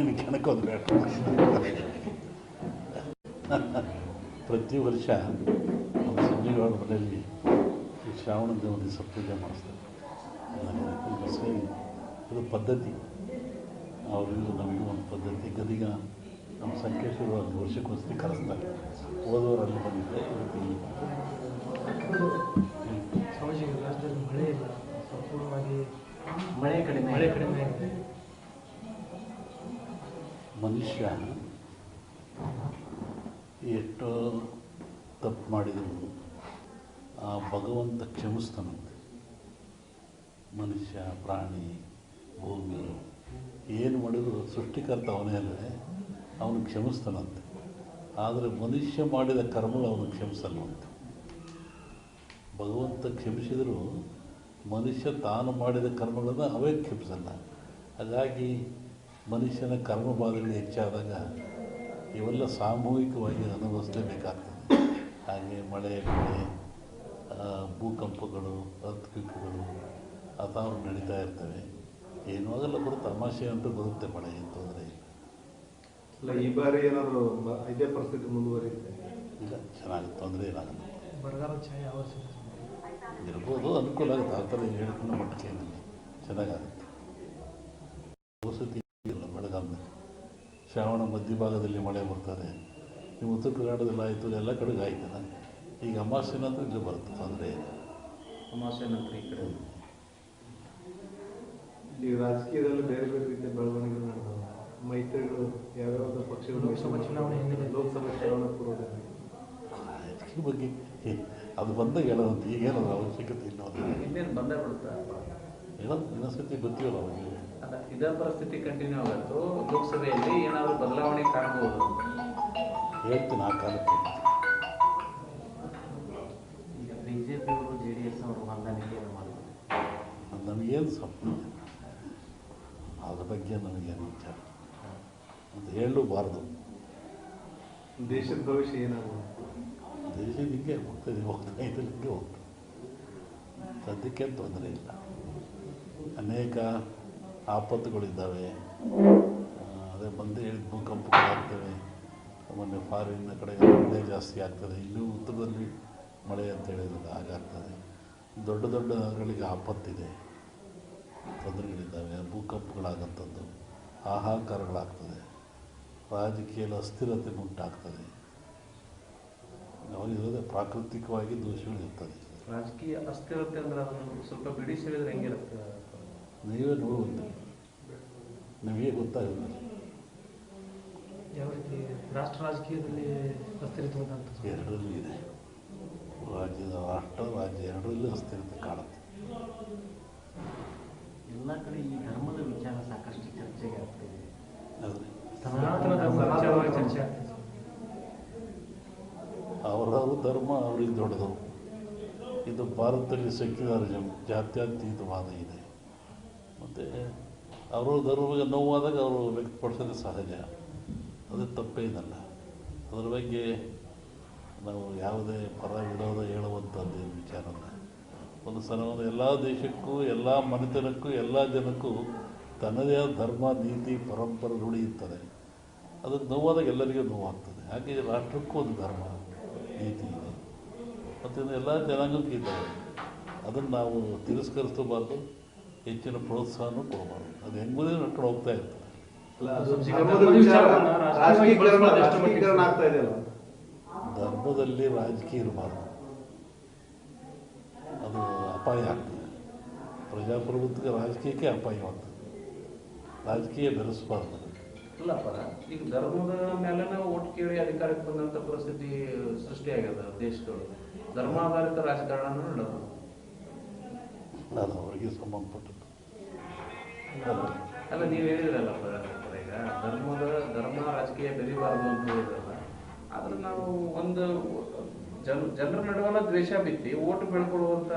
ನಿನಗೆ ಕೆಣಕೋದು ಬೇಡ ಪ್ರತಿ ವರ್ಷ ನಮ್ಮ ಸಂಜೆಗಳ ಮನೆಯಲ್ಲಿ ಈ ಶ್ರಾವಣ ದೇವರ ದಿವಸ ಪೂಜೆ ಮಾಡಿಸ್ತಾರೆ. ಇದು ಪದ್ಧತಿ ಅವರಿಗೂ ನಮಗೂ ಒಂದು ಪದ್ಧತಿ ಗದಿಗ ನಮ್ಮ ಸಂಕೇಶ್ವರ ಒಂದು ವರ್ಷಕ್ಕೋಸ್ತಿ ಕರೆಸ್ತಾರೆ. ಓದೋರು ಅಲ್ಲಿ ಬಂದಿದ್ದೆ ಸ್ವಾಮೀಜಿ ರಾಜ್ಯದಲ್ಲಿ ಮಳೆ ಇಲ್ಲ ಸಂಪೂರ್ಣವಾಗಿ ಮಳೆ ಕಡಿಮೆ ಮಳೆ ಕಡಿಮೆ ಆಗಿದೆ. ಮನುಷ್ಯ ಎಷ್ಟೋ ತಪ್ಪು ಮಾಡಿದರೂ, ಆ ಭಗವಂತ ಕ್ಷಮಿಸ್ತಾನಂತೆ. ಮನುಷ್ಯ, ಪ್ರಾಣಿ, ಭೂಮಿ, ಏನು ಮಾಡಿದ್ರು ಸೃಷ್ಟಿಕರ್ತ ಅವನೇ ಅವನು ಕ್ಷಮಿಸ್ತಾನಂತೆ. ಆದರೆ ಮನುಷ್ಯ ಮಾಡಿದ ಕರ್ಮಗಳು ಅವನು ಕ್ಷಮಿಸಲ್ವಂತೆ ಭಗವಂತ ಕ್ಷಮಿಸಿದರೂ ಮನುಷ್ಯ ತಾನು ಮಾಡಿದ ಕರ್ಮಗಳನ್ನು ಅವೇ ಕ್ಷಮಿಸಲ್ಲ. ಹಾಗಾಗಿ ಮನುಷ್ಯನ ಕರ್ಮ ಬಾಧನೆ ಹೆಚ್ಚಾದಾಗ ಇವೆಲ್ಲ ಸಾಮೂಹಿಕವಾಗಿ ಅನುಭವಿಸಲೇಬೇಕಾಗ್ತದೆ ಹಾಗೆ ಮಳೆ ಬೆಳೆ ಭೂಕಂಪಗಳು ಅರ್ಥಕ್ವಿಕ್ಗಳು ಅಥವಾ ನಡೀತಾ ಇರ್ತವೆ. ಏನೂ ಆಗಲ್ಲ ಬರುತ್ತೆ ತಮಾಷೆ ಅಂತೂ ಬರುತ್ತೆ ಮಳೆ ಏನು ತೊಂದರೆ ಇಲ್ಲ ಇಲ್ಲ ಈ ಬಾರಿ ಏನಾದರೂ ಇದೇ ಪರಿಸ್ಥಿತಿ ಮುಂದುವರಿಯುತ್ತೆ? ಇಲ್ಲ ಚೆನ್ನಾಗಿ ತೊಂದರೆ ಏನಾಗಲ್ಲ ಬರಗಾಲ ಛಾಯೆ ಆವರಿಸಿದೆ ಇರ್ಬೋದು ಅನುಕೂಲ ಆಗುತ್ತೆ. ಆ ಥರ ಹೇಳ್ಕೊಂಡು ಮಟ್ಟಕ್ಕೆ ಏನಿಲ್ಲ. ಚೆನ್ನಾಗಾಗುತ್ತೆ. ವಸತಿ ಬೆಳಗಾವಿನಲ್ಲಿ ಶ್ರಾವಣ ಮಧ್ಯಭಾಗದಲ್ಲಿ ಮಳೆ ಬರ್ತಾರೆ ಈ ಉತ್ತರ ಕರ್ನಾಟಕದಲ್ಲಿ ಆಯಿತು ಎಲ್ಲ ಕಡೆಗೆ ಆಯ್ತಲ್ಲ ಈಗ ಅಮಾವಾಸ್ಯೆ ನಂತರ ಇಲ್ಲಿ ಬರುತ್ತೆ ತೊಂದರೆ ಇಲ್ಲ. ಅಮಾವಾಸ್ಯೆ ನಂತರ ಈ ಕಡೆ. ಇಲ್ಲಿ ರಾಜಕೀಯದಲ್ಲಿ ಬೇರೆ ಬೇರೆ ರೀತಿಯ ಬೆಳವಣಿಗೆಗಳು ನಡೆದವು. ಮೈತ್ರಿಗಳು ಯಾವ್ಯಾವ ಪಕ್ಷಗಳು ಲೋಕಸಭಾ ಚುನಾವಣೆ ಹಿಂದಿನ ಲೋಕಸಭಾ ಚುನಾವಣೆ ಪೂರ್ವದಲ್ಲಿ. ರಾಜಕೀಯ ಬಗ್ಗೆ ಅದು ಬಂದಾಗ ಹೇಳೋದು ಈಗೇನದು ಅವಶ್ಯಕತೆ ಇಲ್ಲ. ಇನ್ನೇನು ಬಂದೇ ಬಿಡುತ್ತಾ? ಹೇಳೋದು ಇನ್ನೊಂದ್ಸತಿ ಗೊತ್ತಿಲ್ಲ ಅವಾಗ ಅಲ್ಲ ಇದೇ ಪರಿಸ್ಥಿತಿ ಕಂಟಿನ್ಯೂ ಆಗತ್ತು ಲೋಕಸಭೆಯಲ್ಲಿ ಏನಾದರೂ ಬದಲಾವಣೆ ಕಾಣಬಹುದು ಹೇಳ್ತೀನಿ ಆ ಕಾಲಕ್ಕೆ. ಈಗ ಬಿ ಜೆ ಡಿ ಎಸ್ ಅವರು ಹೊಂದಾಣಿಕೆಯನ್ನು ಮಾಡಿದ್ರು ನಮಗೇನು ಸ್ವಪ್ನ ಅದ್ರ ಬಗ್ಗೆ ನಮಗೇನು ವಿಚಾರ ಅಂತ ಹೇಳಲೂಬಾರ್ದು ದೇಶದ ಭವಿಷ್ಯ ಏನಾಗುತ್ತೆ ದೇಶ ಹಿಂಗೆ ಹೋಗ್ತದೆ ಹೋಗ್ತಾ ಇದ್ರೆ ಹಿಂಗೆ ಹೋಗ್ತದೆ. ಸದ್ಯಕ್ಕೆ ತೊಂದರೆ ಇಲ್ಲ. ಅನೇಕ ಆಪತ್ತುಗಳಿದ್ದಾವೆ. ಅದೇ ಬಂದೇ ಹೇಳಿದ ಭೂಕಂಪಗಳಾಗ್ತವೆ ಮೊನ್ನೆ ಫಾರಿನ್ನ ಕಡೆ ಮಳೆ ಜಾಸ್ತಿ ಆಗ್ತದೆ. ಇನ್ನೂ ಉತ್ತರದಲ್ಲಿ ಮಳೆ ಅಂತ ಹೇಳಿದಾಗ ಹಾಗಾಗ್ತದೆ ದೊಡ್ಡ ದೊಡ್ಡ ನಗರಗಳಿಗೆ ಆಪತ್ತಿದೆ. ತೊಂದರೆಗಳಿದ್ದಾವೆ. ಭೂಕಂಪಗಳಾಗಂಥದ್ದು ಹಾಹಾಕಾರಗಳಾಗ್ತದೆ. ರಾಜಕೀಯದ ಅಸ್ಥಿರತೆ ಉಂಟಾಗ್ತದೆ. ಇರೋದೇ ಪ್ರಾಕೃತಿಕವಾಗಿ ದೋಷಗಳಿರ್ತದೆ. ರಾಜಕೀಯ ಅಸ್ಥಿರತೆ ಅಂದ್ರೆ ಸ್ವಲ್ಪ ಬಿಡಿಸಿ ಹೇಳಿದ್ರೆ ಹೆಂಗಿರುತ್ತೆ ನೀವೇ ನೋಡುವಂತೆ ನಮಗೆ ರೀತಿ ರಾಷ್ಟ್ರ ರಾಜಕೀಯದಲ್ಲಿ ಎರಡರಲ್ಲೂ ಇದೆ. ರಾಜ್ಯದ ರಾಷ್ಟ್ರ ರಾಜ್ಯ ಎರಡರಲ್ಲೂ ಅಸ್ಥಿರತೆ ಕಾಣುತ್ತೆ. ಎಲ್ಲ ಕಡೆ ಈ ಧರ್ಮದ ವಿಚಾರ ಸಾಕಷ್ಟು ಚರ್ಚೆಗೆ ಆಗ್ತಾ ಇದೆ. ಅವರವ್ರ ಧರ್ಮ ಅವ್ರಿಗೆ ದೊಡ್ಡದು. ಇದು ಭಾರತದಲ್ಲಿ ಸೆಕ್ಯುಲರಿಸಮ್ ಜಾತ್ಯತೀತವಾದ ಇದೆ. ಮತ್ತು ಅವರು ಧರ್ಮಕ್ಕೆ ನೋವಾದಾಗ ಅವರು ವ್ಯಕ್ತಪಡಿಸೋದು ಸಹಜ. ಅದು ತಪ್ಪೇನಲ್ಲ ಅದ್ರ ಬಗ್ಗೆ ನಾವು ಯಾವುದೇ ಪರ ವಿರೋಧ ಹೇಳುವಂಥದ್ದು ವಿಚಾರ ಒಂದು ಸಲ ಒಂದು ಎಲ್ಲ ದೇಶಕ್ಕೂ, ಎಲ್ಲ ಮನೆತನಕ್ಕೂ, ಎಲ್ಲ ಜನಕ್ಕೂ ತನ್ನದೇ ಆದ ಧರ್ಮ, ನೀತಿ, ಪರಂಪರೆ ರೂಢಿ ಅದಕ್ಕೆ ಅದು ನೋವಾದಾಗ ಎಲ್ಲರಿಗೂ ನೋವಾಗ್ತದೆ. ಹಾಗೆ ರಾಷ್ಟ್ರಕ್ಕೂ ಒಂದು ಧರ್ಮ, ನೀತಿ ಇದೆ. ಮತ್ತು ಎಲ್ಲ ಜನಾಂಗಕ್ಕೂ ಇದ್ದಾವೆ ಅದನ್ನು ನಾವು ತಿರಸ್ಕರಿಸಬಾರ್ದು ಹೆಚ್ಚಿನ ಪ್ರೋತ್ಸಾಹನೂ ಕೊಡಬಾರ್ದು. ಅದು ಹೆಂಗುದೇ ನಡ್ಕೊಂಡು ಹೋಗ್ತಾ ಇರ್ತದೆ ಧರ್ಮದಲ್ಲಿ ರಾಜಕೀಯ ಇರಬಾರ್ದು. ಅದು ಅಪಾಯ ಆಗ್ತದೆ. ಪ್ರಜಾಪ್ರಭುತ್ವಕ್ಕೆ ರಾಜಕೀಯಕ್ಕೆ ಅಪಾಯವಾಗ್ತದೆ ರಾಜಕೀಯ ಬೆರೆಸಬಾರ್ದು ಇಲ್ಲಪ್ಪ ಈಗ ಧರ್ಮದ ಮೇಲೆ ನಾವು ಓಟ್ ಕೇಳಿ ಅಧಿಕಾರಕ್ಕೆ ಬಂದಂತ ಪರಿಸ್ಥಿತಿ ಸೃಷ್ಟಿಯಾಗ್ಯದ ದೇಶದೊಳಗೆ. ಧರ್ಮಾಧಾರಿತ ರಾಜಕಾರಣ ನಡೆದು ಅದು ಅವರಿಗೆ ಸಂಬಂಧಪಟ್ಟದ್ದು. ಅಲ್ಲ, ನೀವು ಹೇಳಿದ್ರಲ್ಲ ಈಗ ಧರ್ಮದ, ಧರ್ಮ ರಾಜಕೀಯ ಬೆರಿಬಾರ್ದು ಅಂತ ಹೇಳಿದ್ರಲ್ಲ, ಆದ್ರೆ ನಾವು ಒಂದು ಜನ, ಜನರ ನಡುವಲ್ಲ ದ್ವೇಷ ಬಿತ್ತಿ, ಓಟ್ ಬೆಳ್ಕೊಳ್ಳುವಂತ